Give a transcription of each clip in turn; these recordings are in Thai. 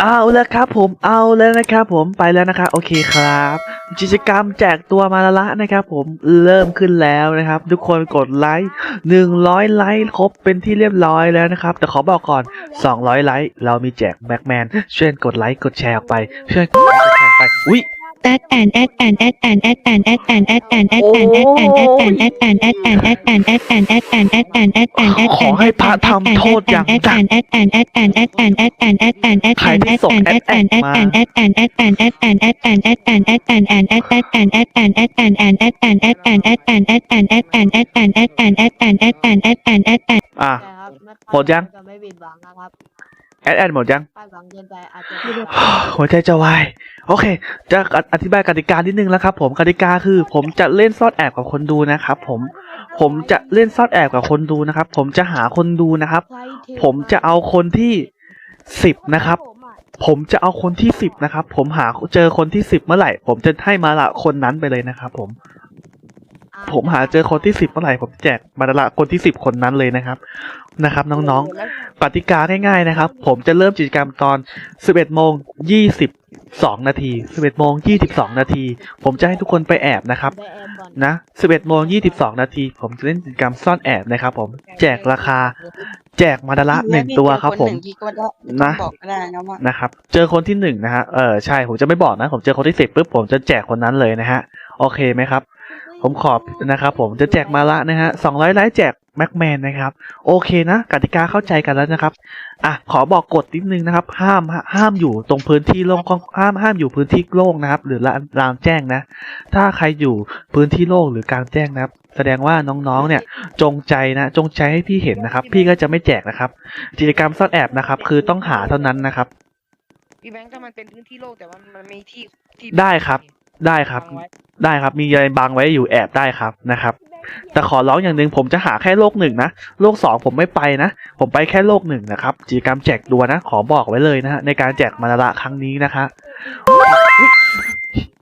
เอาแล้วครับผมเอาแล้วนะครับผมไปแล้วนะครับโอเคครับกิจกรรมแจกตัวมาละนะครับ ผมเริ่มขึ้นแล้วนะครับ ทุกคนกดไลค์หนึ่งร้อยไลค์ครบเป็นที่เรียบร้อยแล้วนะครับ แต่ขอบอกก่อนสองร้อยไลค์เรามีแจกแบ็กแมนช่วยกดไลค์กดแชร์ออกไปช่วยกดไล ค์กดแชร์ไปอุ้ย at and at and at and at and at and at and at and at and at and at and at and at and at and at and at and at and at ขอให้พระทำโทษอย่างหนัก and at and at and at and at and at and at ใคร and ที่ at ส่ง and at and at and at and at and at and at and at and at and and at at and at and at and and at and at and at and at and at and at and at and at and at and at and at and อะใช่ครับไม่หมดยังจะไม่ผิดหวังนะครับแอดแอด หมดยังคาดหวังเกินไปอาจจะหัวใจจะวาย โอเค จะอธิบายกติกานิดนึงแล้วครับผมกติกาคือ ผมจะเล่นซ่อนแอบกับคนดูนะครับผม ผมจะเล่นซ่อนแอบกับคนดูนะครับ ผมจะหาคนดูนะครับ ผมจะเอาคนที่สิบนะครับ ผมจะเอาคนที่สิบนะครับ ผมหาเจอคนที่สิบเมื่อไหร่ ผมจะให้มาละคนนั้นไปเลยนะครับผม ผมหาเจอคนที่สิบเมื่อไหร่ผมแจกมาละคนที่สิบคนนั้นเลยนะครับนะครับ น้องๆกติกาง่ายๆนะครับ ผมจะเริ่มกิจกรรมตอน11โมง22นาที11โมง22นาทีผมจะให้ทุกคนไปแอบนะครับได้แอมก่อนนะ11โมง22นาทีผมจะเล่นกิจกรรมซ่อนแอบนะครับ ผมแจกราคา แจกมาดาละหนึ่งตัวครับ ผมหนึ่งที่ก็ได้นะบอกก็ได้นะว่านะครับ เจอคนที่หนึ่งนะฮะเออใช่ผมจะไม่บอกนะ ผมเจอคนที่สิบปุ๊บผมจะแจกคนนั้นเลยนะฮะโอเคไหมครับ ผมขอบนะครับผมจะแจกมาละนะฮะสองร้อยไลค์แจกแม็กแมนนะครับ โอเคนะกติกาเข้าใจกันแล้วนะครับอะขอบอกกฎนิดนึงนะครับ ห้ามห้ามอยู่ตรงพื้นที่โล่งห้ามห้ามอยู่พื้นที่โล่งนะครับ หรือลานลานแจ้งนะ ถ้าใครอยู่พื้นที่โล่งหรือกลางแจ้งนะครับ แสดงว่าน้องๆเนี่ยจงใจนะ จงใจให้พี่เห็นนะครับ พี่ก็จะไม่แจกนะครับกิจกรรมซ่อนแอบนะครับ คือต้องหาเท่านั้นนะครับพี่แบงค์ถ้ามันเป็นพื้นที่โล่งแต่ว่ามันมีที่ที่ได้ครับ ได้ครับวางไว้ได้ครับ มีอะไรบังไว้อยู่แอบได้ครับนะครับ แต่ขอร้องอย่างหนึ่งผมจะหาแค่โลกหนึ่งนะโลกสองผมไม่ไปนะ ผมไปแค่โลกหนึ่งนะครับกิจกรรมแจกตัวนะ ขอบอกไว้เลยนะฮะในการแจกมาละครั้งนี้นะคะ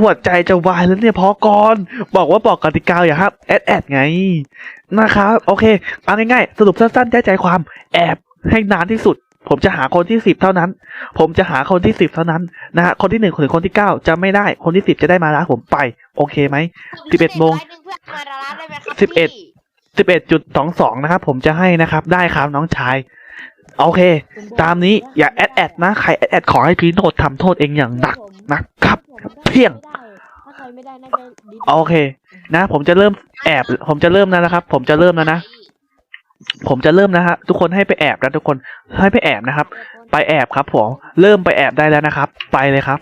หัวใจจะวายแล้วเนี่ยพอก่อน บอกว่าบอกกติกาอย่าครับแอดแอดไงนะครับ โอเค เอาง่ายๆ สรุปสั้นๆใจใจความแอบให้นานที่สุด ผมจะหาคนที่สิบเท่านั้น ผมจะหาคนที่สิบเท่านั้นนะฮะคนที่หนึ่งถึงคนที่เก้าจะไม่ได้คนที่สิบจะได้มาละผมไป โอเคไหม11โมงเพื่อนมาละได้ไหมครับสิบเอ็ดพี่สิบเอ็ดจุดสองสองนะครับผมจะให้นะครับ ได้ครับน้องชาย โอเค ตามนี้อย่าแอดแอดนะ ใครแอดแอดขอให้พี่โนดทำโทษเองอย่างหนักนะครับ เพียงถ้าใครไม่ได้น่าจะดิโอเค นะ ผมจะเริ่มแอบ ผมจะเริ่มแล้วนะครับ ผมจะเริ่มแล้วนะ ผมจะเริ่มนะฮะทุกคนให้ไปแอบนะทุกคนให้ไปแอบนะครับ ไปแอบครับผมเริ่มไปแอบได้แล้วนะครับ ไปเลยครับ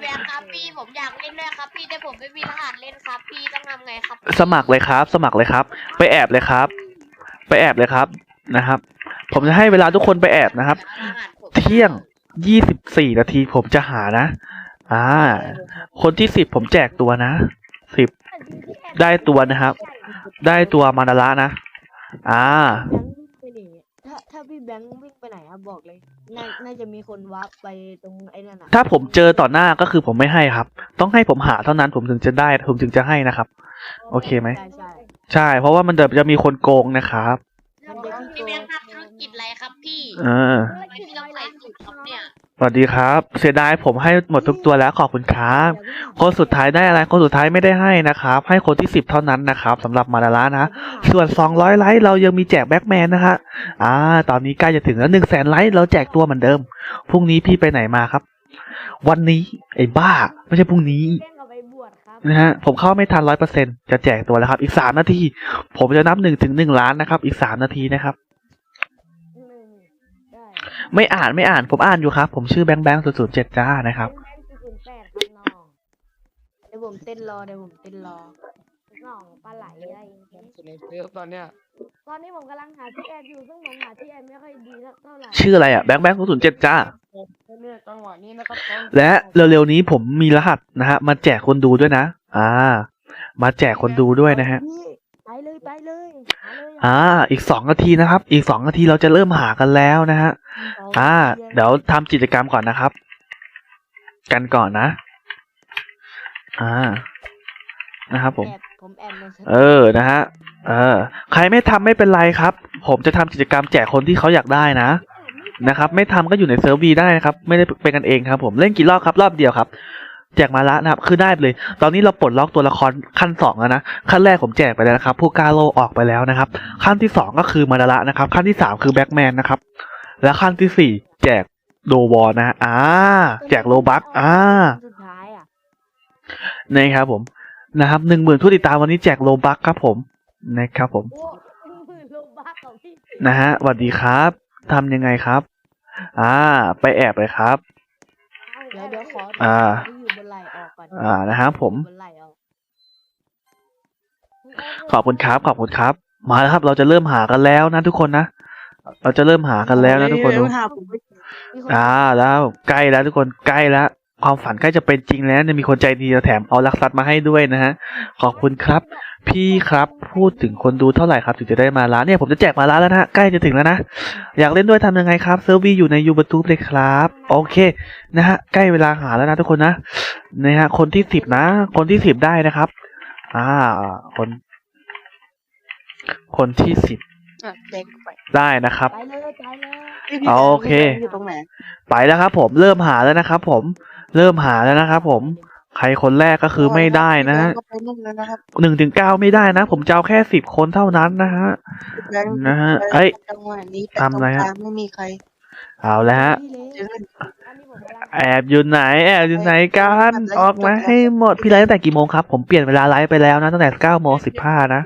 แบงค์ครับพี่ผมอยากเล่นด้วยครับพี่แต่ผมไม่มีรหัสเล่นครับ พี่ต้องทำไงครับ สมัครเลยครับ สมัครเลยครับ ไปแอบเลยครับ ไปแอบเลยครับ นะครับ ผมจะให้เวลาทุกคนไปแอบนะครับรหัสผมเที่ยงยี่สิบสี่นาทีผมจะหานะ อ่า คนที่สิบผมแจกตัวนะสิบได้ตัวนะครับ ได้ตัวมานาระนะ อ่าแบงค์วิ่งไปหนีถ้าถ้าพี่แบงค์วิ่งไปไหนอะบอกเลยน่าน่าจะมีคนวาร์ปไปตรงไอ้นั่นอะถ้าผมเจอต่อหน้าก็คือผมไม่ให้ครับ ต้องให้ผมหาเท่านั้นผมถึงจะได้ผมถึงจะให้นะครับ โอเคไหม ใช่ใช่ใช่เพราะว่ามันจะจะมีคนโกงนะครับ มันจะขี้พี่โกแบงงค์ทำธุรกิจอะไรครับพี่เออทำไมพี่ต้องใส่สูตรครับเนี่ย สวัสดีครับ เสียดายผมให้หมดทุกตัวแล้วขอบคุณครับคนสุดท้ายได้อะไรคนสุดท้ายไม่ได้ให้นะครับ ให้คนที่สิบเท่านั้นนะครับสำหรับมาดาระนะส่วน 200 ไลค์เรายังมีแจกแบ็กแมนนะฮะอ่า ตอนนี้ใกล้จะถึงแล้ว1 0 0 0 0แสนไลค์เราแจกตัวเหมือนเดิมพรุ่งนี้พี่ไปไหนมาครับ วันนี้ไอ้บ้า ไม่ใช่พรุ่งนี้ เล่น นะฮะผมเข้าไม่ทันร้อยเปอร์เซ็นจะแจกตัวแล้วครับ อีกสามนาที ผมจะนับหนึ่งถึงหนึ่งล้านนะครับ อีกสามนาทีนะครับอืมได้ไม่อ่านไม่อ่านผมอ่านอยู่ครับ ผมชื่อแบงค์แบงค์ศูนย์ศูนย์เจ็ดจ้านะครับแบงค์ศูนย์แปดครับน้องเดี๋ยวผมเต้นรอเดี๋ยวผมเต้นรอน้องปลาไหลอะไรอย่างเงี้ยสุดในเซิร์ฟตอนเนี้ยก็อนนี้ผมกำลังหาที่แอบอยู่ซึ่งผมหาที่แอบไม่ค่อยดีสักเท่าไหร่ชื่ออะไรอะแบงค์แบงค์ศูนย์เจ็ดจ้าเนี่ย จังหวะนี้นะครับตอนและเร็วๆนี้ผมมีรหัสนะฮะ มาแจกคนดูด้วยนะ อ่า มาแจกคนดูด้วยนะฮะพี่ไปเลยไปเลยหาเลยอ่า อีกสองนาทีนะครับ อีกสองนาทีเราจะเริ่มหากันแล้วนะฮะ อ่า เดี๋ยวทำกิจกรรมก่อนนะครับ กันก่อนนะ อ่า นะครับผมแอบผมแอบในชั้นเออ นะฮะ เออ ใครไม่ทำไม่เป็นไรครับ ผมจะทำกิจกรรมแจกคนที่เขาอยากได้นะ นะครับ ไม่ทำก็อยู่ในเซิร์ฟวีได้นะครับ ไม่ได้เป็นกันเองครับ ผมเล่นกี่รอบครับรอบเดียวครับ แจกมาละนะครับ คือได้เลย ตอนนี้เราปลดล็อกตัวละครขั้นสองแล้วนะขั้นแรกผมแจกไปแล้วนะครับผู้กล้าโลออกไปแล้วนะครับ ขั้นที่สองก็คือมาดาระนะครับ ขั้นที่สามคือแบ็กแมนนะครับ และขั้นที่สี่แจกโดวอลนะฮะอ่า แจกโลบัคอ่าสุดท้ายอะนะครับผมนะครับหนึ่งหมื่นผู้ติดตามวันนี้แจกโลบัคครับผมนะครับผมโอ้หมื่นโลบัคของพี่นะฮะสวัสดีครับทำยังไงครับ อ่า ไปแอบเลยครับ เดี๋ยวเดี๋ยวขออ่า ที่อยู่บนไหล่ออกก่อนอ่านะครับผมบนไหล่ออกขอบคุณครับ ขอบคุณครับ มาแล้วครับ เราจะเริ่มหากันแล้วนะทุกคนนะ เราจะเริ่มหากันแล้วนะทุกคนดูมีคน อ่าแล้วใกล้แล้วทุกคนใกล้แล้ว ความฝันใกล้จะเป็นจริงแล้วเนี่ยมีคนใจดีแถมเอาลักซัดมาให้ด้วยนะฮะ ขอบคุณครับ พี่ครับพูดถึงคนดูเท่าไหร่ครับถึงจะได้มาร้านเนี่ยผมจะแจกมาร้านแล้วนะฮะใกล้จะถึงแล้วนะ อยากเล่นด้วยทำยังไงครับเซิร์ฟวีอยู่ในยูทูบเลยครับ โอเคนะฮะใกล้เวลาหาแล้วนะทุกคนนะนะฮะคนที่สิบนะ คนที่สิบได้นะครับ อ่า คน คนที่สิบอะแบ่งไปได้นะครับไปเลยไปเลยโอเคอยู่ตรงไหนไปแล้วครับผม เริ่มหาแล้วนะครับผม เริ่มหาแล้วนะครับผม ใครคนแรกก็คือไม่ได้นะฮะก็ไปนู่นแล้วนะครับหนึ่งถึงเก้าไม่ได้นะ ผมจะเอาแค่สิบคนเท่านั้นนะฮะ แบงค์นะฮะเอ้ยจังหวะนี้ทำอะไรฮะตงกลางไม่มีใครเอาแล้วฮะพี่เล็กเดินอันนี้ผมกำลังแอบอยู่ไหน แอบอยู่ไหนกันออกมาให้หมดพี่ไลฟ์ตั้งแต่กี่โมงครับ ผมเปลี่ยนเวลาไลฟ์ไปแล้วนะตั้งแต่เก้าโมงสิบห้านะ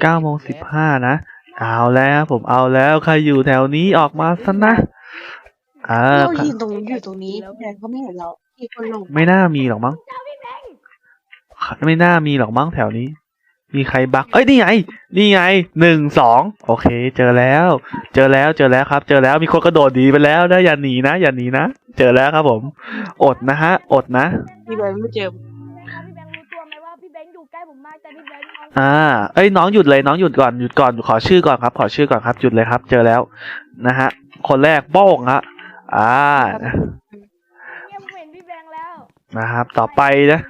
เก้าโมงสิบห้านะ เอาแล้วผมเอาแล้วใครอยู่แถวนี้ออกมาซะนะ อ่าเรายืนตรงนี้อยู่ตรงนี้แบงค์ก็ไม่เห็นเรามีคนลงไม่น่ามีหรอกมั้ง ไม่น่ามีหรอกมั้งแถวนี้ มีใครบักเอ้ยนี่ไง นี่ไงหนึ่งสองโอเค เจอแล้ว เจอแล้วเจอแล้วครับ เจอแล้วมีคนกระโดดดีไปแล้วนะอย่าหนีนะอย่าหนีนะเจอแล้วครับผม อดนะฮะ อดนะ พี่แบงค์ไม่เจอพี่แบงค์รู้ตัวไหมว่าพี่แบงค์อยู่ใกล้ผมมากแต่พี่แบงค์เอาอ่า เอ้ยน้องหยุดเลยน้องหยุดก่อนหยุดก่อนขอชื่อก่อนครับ ขอชื่อก่อนครับหยุดเลยครับ เจอแล้วนะฮะ คนแรกโป้งฮะ อ่าเนี่ยผมเห็นพี่แบงค์แล้วนะครับ ต่อไปนะ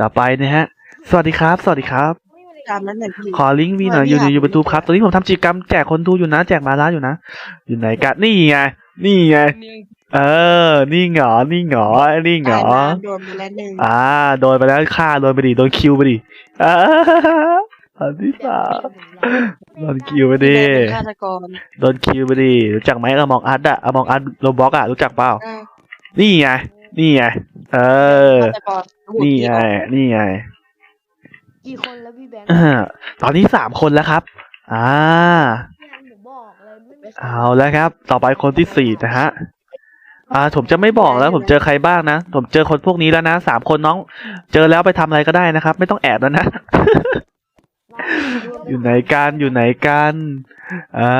ต่อไปนะฮะ สวัสดีครับ สวัสดีครับ ตามนั้นหน่อยพี่ ขอลิงก์วีหน่อยอยู่ในยูทูบครับตอนนี้ผมทำกิจกรรมแจกคนดูอยู่นะแจกมาล้าอยู่นะ อยู่ไหนกันนี่ไง นี่ไง เออ นี่เหงอนี่เหงอนี่เหงอ ตายนะโดนไปแล้วหนึ่งอ่า โดนไปแล้วฆ่าโดนไปดิโดนคิวไปดิอ่า อันที่สามโดนคิวไปดิพี่แบงค์เป็นฆาตกรโดนคิวไปดิรู้จักไหมอมองอัดอะอมองอัดโรบ็อกอะรู้จักเปล่าอ้าวนี่ไง นี่ไง เออฆาตกรโอ้โหนี่ไง นี่ไง กี่คนแล้วพี่แบงค์อ่าตอนนี้สามคนแล้วครับ อ่าพี่แบงค์ผมบอกเลยไม่มีเอาแล้วครับ ต่อไปคนที่สี่นะฮะอ่าผมจะไม่บอกแล้ว ผมเจอใครบ้างนะ ผมเจอคนพวกนี้แล้วนะสามคนน้อง เจอแล้วไปทำอะไรก็ได้นะครับ ไม่ต้องแอบแล้วนะ อยู่ไหนกันอยู่ไหนกันอ่า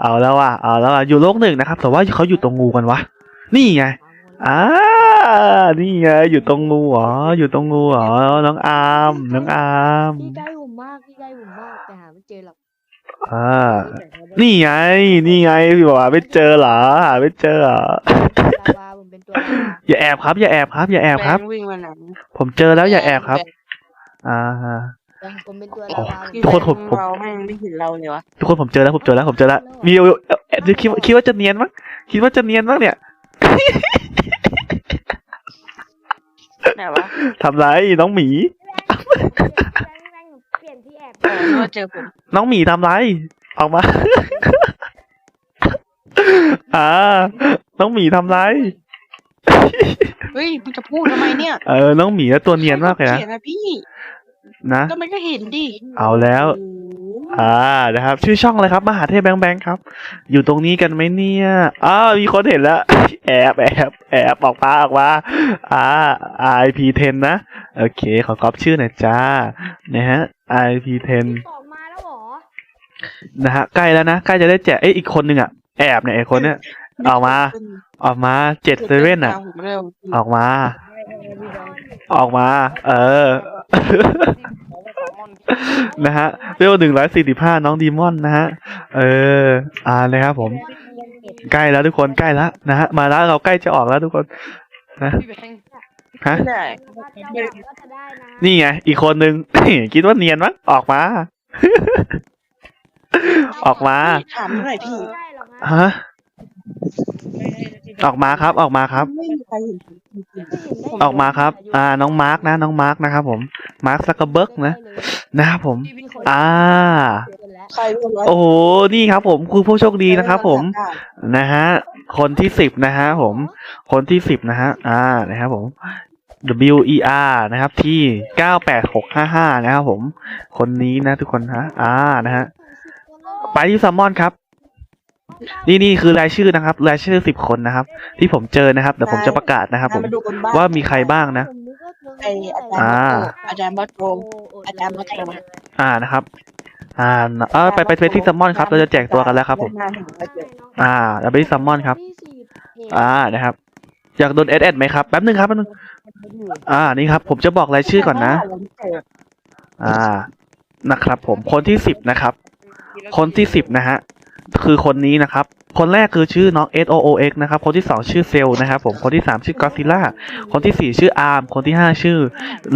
เอาแล้วอะเอาแล้วอะอยู่โลกหนึ่งนะครับ แต่ว่าเขาอยู่ตรงงูกันวะนี่ไงอ่านี่ไงอยู่ตรงงูเหรออยู่ตรงงูเหรอน้องอามน้องอามพี่ใกล้ผมมากพี่ใกล้ผมมากแต่หาไม่เจอหรอกอ่านี่ไง นี่ไงพี่บอกว่าไม่เจอเหรอหาไม่เจอเหรอลาวาผมเป็นตัวลาวาอย่าแอบครับ อย่าแอบครับ อย่าแอบครับแงค์วิ่งมาไหนผมเจอแล้วอย่าแอบครับ อ่า ผมเป็นตัวโอ้ลาวาพี่ทุกคนผมแบงค์เราแม่งไม่เห็นเราเลยวะทุกคนผมเจอแล้วผมเจอแล้วผมเจอแล้วมีแอบคิดว่าคิดว่าจะเนียนมั้งคิดว่าจะเนียนมั้งเนี่ยไหนวะทำไรน้องหมีแบงค์เปลี่ยนที่แอบอ๋อนึกว่าเจอผมน้องหมีทำไรออกมา อ่า น้องหมีทำไร เฮ้ยมึงจะพูดทำไมเนี่ยเออ น้องหมีแล้วตัวเนียนมากเลยนะเขียนนะพี่ นะ ก็มันก็เห็นดิ เอาแล้วโอ้โหอ่านะครับ ชื่อช่องอะไรครับ มหาเทพแบงค์แบงค์ครับ อยู่ตรงนี้กันไหมเนี่ยอ้าวมีคนเห็นแล้ว แอบแอบแอบออกมาออกมาอ่า IP10 นะ โอเค ขอก๊อปชื่อหน่อยจ้านะฮะ IP10 ออกมาแล้วเหรอนะฮะใกล้แล้วนะใกล้จะได้แจกเอ้ยอีกคนหนึ่งอะแอบเนี่ยไอ้คนเนี้ยออกมา ออกมาเจ็ดเซเว่นอะผมเร็วออกมา ออกมา เออ นะฮะเรียกว่าหนึ่งร้อยสี่สิบห้าน้องดีมอนนะฮะ เออ อ่าเลยครับผม ใกล้แล้วทุกคนใกล้แล้วนะฮะ มาแล้วเราใกล้จะออกแล้วทุกคนพี่แบงค์ฮะไม่ได้ก็จะได้นะนี่ไง อีกคนนึง คิดว่าเนียนมั้งออกมา ออกมาถามหน่อยพี่ได้หรอกนะฮะ ออกมาครับ ออกมาครับ ไม่มีใครเห็นผมจริงไม่เห็นได้ออกมาครับ อ่า น้องมาร์กนะ น้องมาร์กนะครับผม มาร์คซักเกอร์เบิร์กนะ นะครับผม พี่พี่อ่า ๆใครเป็นร้อยโอ้โห นี่ครับผมคือผู้โชคดีนะครับผม นะฮะ คนที่สิบนะฮะผม คนที่สิบนะฮะ อ่า นะครับผม W E R นะครับที่เก้าแปดหกห้าห้านะครับผม คนนี้นะทุกคนฮะ อ่า นะฮะ ไปที่ซัมมอนครับ นี่นี่คือรายชื่อนะครับ รายชื่อสิบคนนะครับ ที่ผมเจอนะครับเดี๋ยวผมจะประกาศนะครับ ผมมาดูบนบ้านว่ามีใครบ้างนะไออาจารย์อ่าอาจารย์บัตโตอาจารย์มาแข่งอ่านะครับ อ่าเออไปไปไปที่ซัมมอนครับ เราจะแจกตัวกันแล้วครับผมได้าเห็นแล้วเจออ่าเราไปที่ซัมมอนครับที่สิบเห็นอ่านะครับ อยากโดนเอสเอสไหมครับแป๊บนึงครับแป๊บนึงอ่านี่ครับ ผมจะบอกรายชื่อก่อนนะ อ่านะครับ ผมคนที่สิบนะครับ คนที่สิบนะฮะ คือคนนี้นะครับ คนแรกคือชื่อน้อง S O O X นะครับ คนที่สองชื่อเซลนะครับผม คนที่สามชื่อกอซิล่า คนที่สี่ชื่ออาร์ม คนที่ห้าชื่อ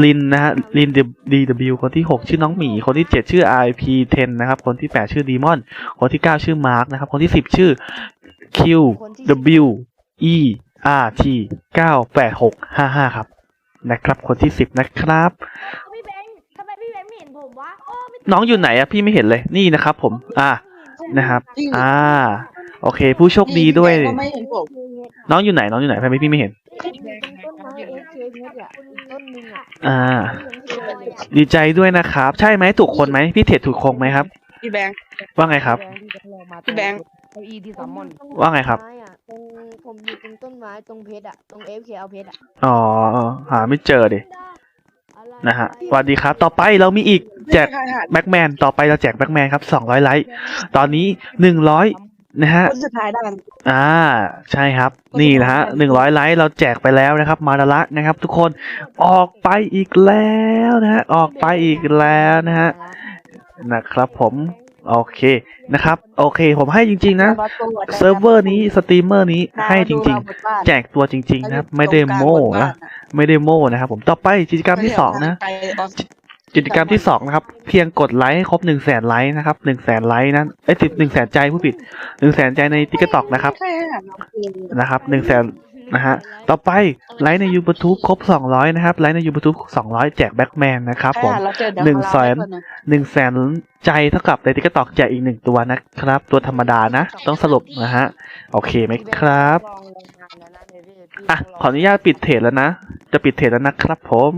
ลินนะฮะ ลิน D W คนที่หกชื่อน้องหมี คนที่เจ็ดชื่อ I P 10นะครับ คนที่แปดชื่อดีมอน คนที่เก้าชื่อมาร์กนะครับ คนที่สิบชื่อ Q W E R T เก้าแปดหกห้าห้าครับ นะครับ คนที่สิบนะครับพี่แบงค์ทำไมพี่แบงค์ไม่เห็นผมวะโอ้ไม่น้องอยู่ไหนอะพี่ไม่เห็นเลย นี่นะครับผม อ่า นะครับพี่อ่า โอเค ผู้โชคดีด้วยก็ไม่เห็นผมน้องอยู่ไหน น้องอยู่ไหนทำไมพี่ไม่เห็น ต้นไม้เอฟเคเพชรอะต้นหนึ่งอะอ่าที่ยังไม่เห็นเลยอะดีใจด้วยนะครับ ใช่ไหมถูกคนไหมพี่เทรดถูกคงไหมครับ พี่แบงค์ ว่าไงครับ พี่แบงค์ เก้าอี้ที่สามมอนว่าไงครับต้นม้อะตรงผมอยู่ตรงต้นไม้ตรงเพชรอะ ตรงเอฟเคเอาเพชรอะ อ๋อ หาไม่เจอดิ นะฮะสวัสดีครับ ต่อไปเรามีอีกแจกไม่มีใครหาแบ็กแมน ต่อไปเราแจกแบ็กแมนครับ200ไลค์ ตอนนี้100นะฮะคนสุดท้ายได้อ่า ใช่ครับ นี่นะฮะหนึ่งร้อยไลค์เราแจกไปแล้วนะครับ มาดาระนะครับ ทุกคน ออกไปอีกแล้วนะฮะ ออกไปอีกแล้วนะฮะ นะครับผมโอเคนะครับ โอเค ผมให้จริง ๆ นะเซิร์ฟเวอร์นี้สตรีมเมอร์นี้ให้จริง ๆ แจกตัวจริง ๆ นะครับ ไม่ได้โม้นะ ไม่ได้โม้นะครับผมต่อไปกิจกรรมที่สองนะกิจกรรมที่สองนะครับ เพียงกดไลค์ให้ครบหนึ่งแสนไลค์นะครับหนึ่งแสนไลค์นั้นเอ้ยสิบหนึ่งแสนใจผู้ผิดหนึ่งแสนใจในทิกตอกนะครับใช่หาน้องเองนะครับหนึ่งแสนนะฮะต่อไปไลค์ในยูทูบครบสองร้อยนะครับไลค์ในยูทูบสองร้อยแจกแบ็กแมนนะครับผมเราเจอหนึ่งแสนหนึ่งแสนใจเท่ากับในทิกตอกแจกอีกหนึ่งตัวนะครับ ตัวธรรมดานะ ต้องสรุปนะฮะ โอเคไหมครับ อะขออนุญาตปิดเทรดแล้วนะ จะปิดเทรดแล้วนะครับผม